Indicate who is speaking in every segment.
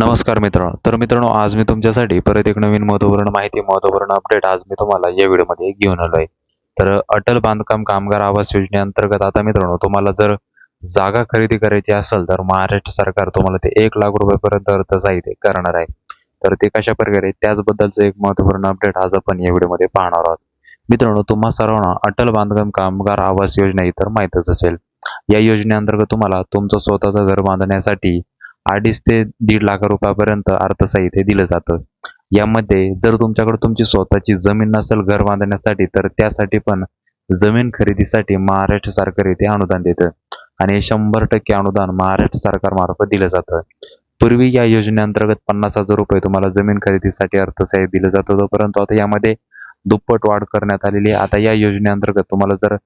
Speaker 1: नमस्कार मित्रांनो. तर मित्रांनो आज मी तुमच्यासाठी परत एक नवीन महत्त्वपूर्ण माहिती महत्त्वपूर्ण अपडेट आज मी तुम्हाला या व्हिडिओमध्ये घेऊन आलो आहे. तर अटल बांधकाम कामगार आवास योजनेअंतर्गत आता मित्रांनो तुम्हाला जर जागा खरेदी करायची असेल तर महाराष्ट्र सरकार तुम्हाला ते एक लाख रुपयापर्यंत अर्थसहाय्य करणार आहे. तर ते कशा प्रकारे त्याचबद्दलचं एक महत्त्वपूर्ण अपडेट आज आपण या व्हिडिओमध्ये पाहणार आहोत. मित्रांनो तुम्हा सर्वांना अटल बांधकाम कामगार आवास योजना इतर माहितच माहीतच असेल. या योजनेअंतर्गत तुम्हाला तुमचं स्वतःचं घर बांधण्यासाठी अडीच ते दीड लाख रुपयापर्यंत अर्थसाहित्य दिलं जातं. यामध्ये जर तुमच्याकडे तुमची स्वतःची जमीन नसेल घर बांधण्यासाठी तर त्यासाठी पण जमीन खरेदीसाठी महाराष्ट्र सरकार येथे अनुदान देतं. आणि हे शंभर टक्के अनुदान महाराष्ट्र सरकारमार्फत दिलं जातं. पूर्वी या योजनेअंतर्गत पन्नास हजार रुपये तुम्हाला जमीन खरेदीसाठी अर्थसहाय्य दिलं जात होतं. परंतु आता यामध्ये दुप्पट वाढ करण्यात आलेली आहे. आता या योजनेअंतर्गत तुम्हाला जर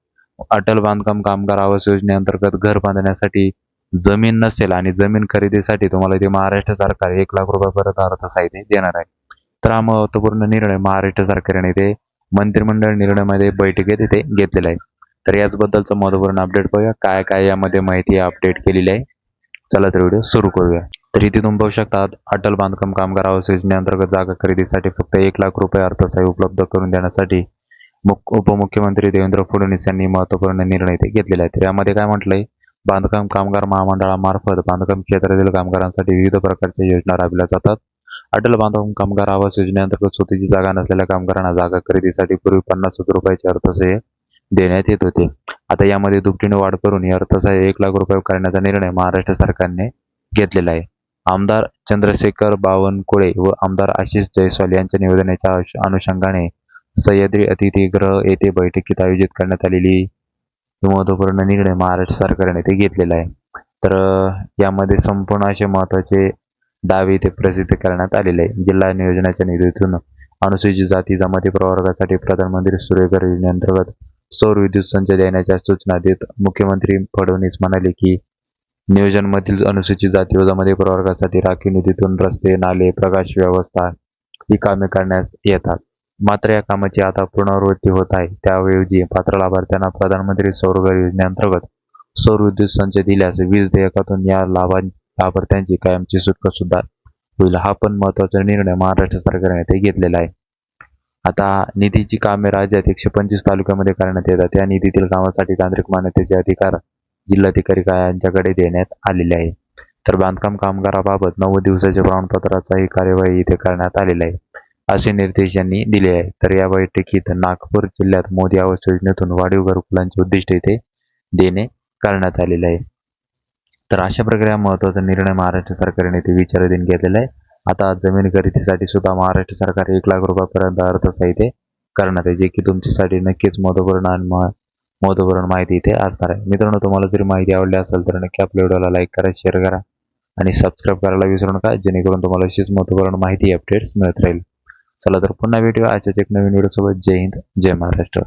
Speaker 1: अटल बांधकाम कामगार आवास योजनेअंतर्गत घर बांधण्यासाठी जमीन नसेल आणि जमीन खरेदीसाठी तुम्हाला ते महाराष्ट्र सरकार एक लाख रुपयापर्यंत अर्थसहाय्य देणार आहे. तर हा महत्त्वपूर्ण निर्णय महाराष्ट्र सरकारने ते मंत्रिमंडळ निर्णयामध्ये बैठकीत इथे घेतलेला आहे. तर याचबद्दलचं महत्त्वपूर्ण अपडेट पाहूया काय काय यामध्ये माहिती अपडेट केलेली आहे. चला तर व्हिडिओ सुरू करूया. तर इथे तुम्ही पाहू शकता अटल बांधकाम कामगार आवास योजनेअंतर्गत जागा खरेदीसाठी फक्त एक लाख रुपये अर्थसहाय्य उपलब्ध करून देण्यासाठी मुख उपमुख्यमंत्री देवेंद्र फडणवीस यांनी महत्त्वपूर्ण निर्णय इथे घेतलेला आहे. तर यामध्ये काय म्हटलंय? बांधकाम कामगार महामंडळामार्फत बांधकाम क्षेत्रातील कामगारांसाठी विविध प्रकारच्या योजना राबविल्या जातात. अटल बांधकाम कामगार आवास योजनेअंतर्गत स्वतःची जागा नसलेल्या कामगारांना जागा खरेदीसाठी पूर्वी पन्नास हजार रुपयाचे अर्थसहाय्य देण्यात येत होते. आता यामध्ये दुपटीने वाढ करून हे अर्थसहाय्य एक लाख रुपये करण्याचा निर्णय महाराष्ट्र सरकारने घेतलेला आहे. आमदार चंद्रशेखर बावनकुळे व आमदार आशिष जयस्वाल यांच्या निवेदनाच्या अनुषंगाने सह्याद्री अतिथीगृह येथे बैठकीत आयोजित करण्यात आलेली महत्त्वपूर्ण निर्णय महाराष्ट्र सरकारने ते घेतलेला आहे. तर यामध्ये संपूर्ण असे महत्त्वाचे दावे इथे प्रसिद्ध करण्यात आलेले आहे. जिल्हा नियोजनाच्या निधीतून अनुसूचित जाती जमाती प्रवर्गासाठी प्रधानमंत्री सूर्यघर योजनेअंतर्गत सौर विद्युत संच देण्याच्या सूचना देत मुख्यमंत्री फडणवीस म्हणाले की नियोजनमधील अनुसूचित जाती व जमाती प्रवर्गासाठी राखीव निधीतून रस्ते नाले प्रकाश व्यवस्था ही कामे करण्यात येतात. मात्र या कामाची आता पुनरावृत्ती होत आहे. त्याऐवजी पात्र लाभार्थ्यांना प्रधानमंत्री सौरघर योजनेअंतर्गत सौर विद्युत संच दिल्यास वीज देयकातून या लाभा लाभार्थ्यांची कायमची सुटका सुद्धा होईल. हा पण महत्त्वाचा निर्णय महाराष्ट्र सरकारने ते घेतलेला आहे. आता निधीची कामे राज्यात एकशे पंचवीस तालुक्यामध्ये करण्यात येतात. त्या निधीतील कामासाठी तांत्रिक मान्यतेचे अधिकार जिल्हाधिकारी यांच्याकडे देण्यात आलेले आहे. तर बांधकाम कामगाराबाबत नव्वद दिवसाच्या प्रमाणपत्राचाही कार्यवाही इथे करण्यात आलेला आहे. असे निर्देश यांनी दिले आहे तर या बैठकीत नागपूर जिल्ह्यात मोदी आवास योजनेतून वाढीव घरकुलांचे उद्दिष्ट इथे देणे करण्यात आलेले आहे. तर अशा प्रकारे महत्त्वाचा निर्णय महाराष्ट्र सरकारने ते विचाराधीन घेतलेला आहे. आता जमीन खरेदीसाठी सुद्धा महाराष्ट्र सरकार एक लाख रुपयापर्यंत अर्थसहाय्य करणार आहे जे की तुमच्यासाठी नक्कीच महत्त्वपूर्ण आणि महत्त्वपूर्ण माहिती इथे असणार आहे. मित्रांनो तुम्हाला जरी माहिती आवडली असेल तर नक्की आपल्या व्हिडिओला लाईक करा शेअर करा आणि सबस्क्राईब करायला विसरू नका जेणेकरून तुम्हाला अशीच महत्त्वपूर्ण माहिती अपडेट्स मिळत राहील. चला तर पुन्हा भेटूया. अशाच एक नवीन व्हिडिओ सोबत. जय हिंद जय महाराष्ट्र.